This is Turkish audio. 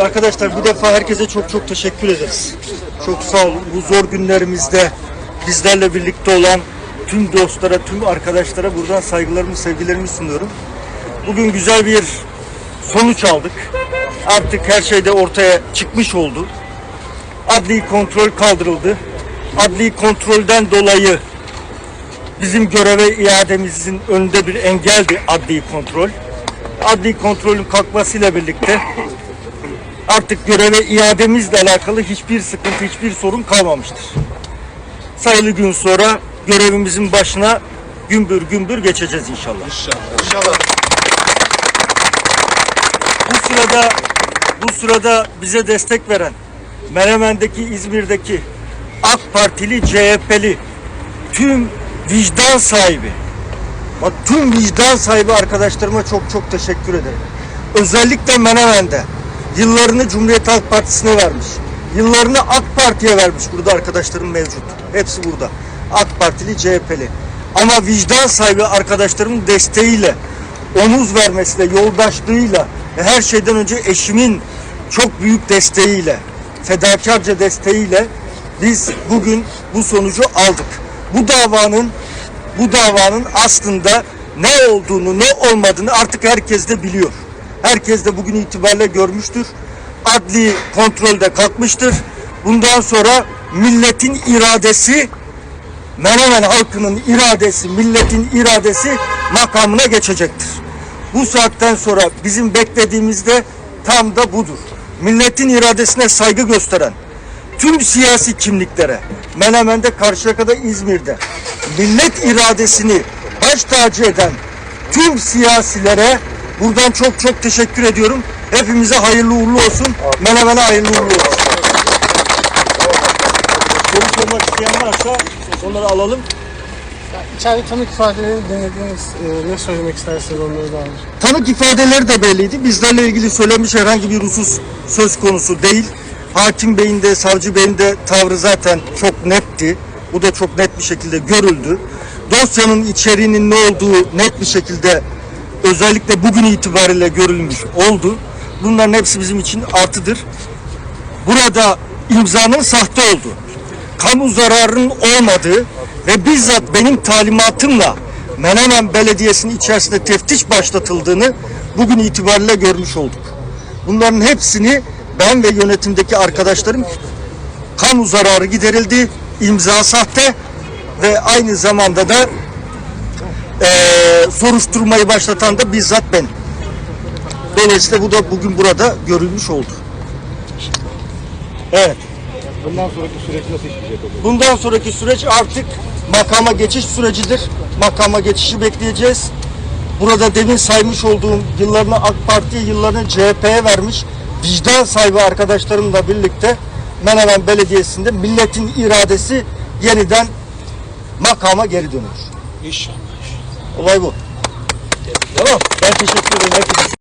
Arkadaşlar bir defa herkese çok çok teşekkür ederiz. Çok sağ olun. Bu zor günlerimizde bizlerle birlikte olan tüm dostlara, tüm arkadaşlara buradan saygılarımı, sevgilerimi sunuyorum. Bugün güzel bir sonuç aldık. Artık her şey de ortaya çıkmış oldu. Adli kontrol kaldırıldı. Adli kontrolden dolayı bizim göreve iademizin önünde bir engeldi adli kontrol. Adli kontrolün kalkmasıyla birlikte artık göreve iademizle alakalı hiçbir sıkıntı, hiçbir sorun kalmamıştır. Sayılı gün sonra görevimizin başına gümbür gümbür geçeceğiz inşallah. İnşallah. Bu sırada bu sırada bize destek veren Menemen'deki, İzmir'deki AK Partili, CHP'li tüm vicdan sahibi bak tüm vicdan sahibi arkadaşlarıma çok çok teşekkür ederim. Özellikle Menemen'de yıllarını Cumhuriyet Halk Partisi'ne vermiş. Yıllarını AK Parti'ye vermiş. Burada arkadaşlarım mevcut. Hepsi burada. AK Partili, CHP'li. Ama vicdan sahibi arkadaşlarımın desteğiyle, omuz vermesiyle, yoldaşlığıyla ve her şeyden önce eşimin çok büyük desteğiyle, fedakarca desteğiyle biz bugün bu sonucu aldık. Bu davanın bu davanın aslında ne olduğunu, ne olmadığını artık herkes de biliyor. Herkes de bugün itibariyle görmüştür. Adli kontrolde kalkmıştır. Bundan sonra milletin iradesi Menemen halkının iradesi, milletin iradesi makamına geçecektir. Bu saatten sonra bizim beklediğimizde tam da budur. Milletin iradesine saygı gösteren, tüm siyasi kimliklere, Menemen'de, Karşıyaka'da, İzmir'de millet iradesini baş tacı eden tüm siyasilere buradan çok çok teşekkür ediyorum. Hepimize hayırlı uğurlu olsun. Menemen'e hayırlı uğurlu olsun. Soru sormak isteyen varsa onları alalım. İçeride tanık ifadelerini denediniz. Ee, ne söylemek istersiniz onlara dair? Tanık ifadeleri de belliydi. Bizlerle ilgili söylenmiş herhangi bir husus söz konusu değil. Hakim Bey'in de savcı Bey'in de tavrı zaten çok netti. Bu da çok net bir şekilde görüldü. Dosyanın içeriğinin ne olduğu net bir şekilde özellikle bugün itibariyle görülmüş oldu. Bunların hepsi bizim için artıdır. Burada imzanın sahte olduğu, kamu zararının olmadığı ve bizzat benim talimatımla Menemen Belediyesi'nin içerisinde teftiş başlatıldığını bugün itibariyle görmüş olduk. Bunların hepsini ben ve yönetimdeki arkadaşlarım kamu zararı giderildi, imza sahte ve aynı zamanda da eee, soruşturmayı başlatan da bizzat ben. Dolayısıyla bu da bugün burada görülmüş oldu. Evet. Bundan sonraki süreç nasıl işleyecek? Bundan sonraki süreç artık makama geçiş sürecidir. Makama geçişi bekleyeceğiz. Burada demin saymış olduğum yıllarını AK Parti'ye, yıllarını CHP'ye vermiş vicdan sahibi arkadaşlarımla birlikte Menemen Belediyesi'nde milletin iradesi yeniden makama geri dönüyor. İnşallah. Olay bu. Tamam. Ben teşekkür ederim. Herkese.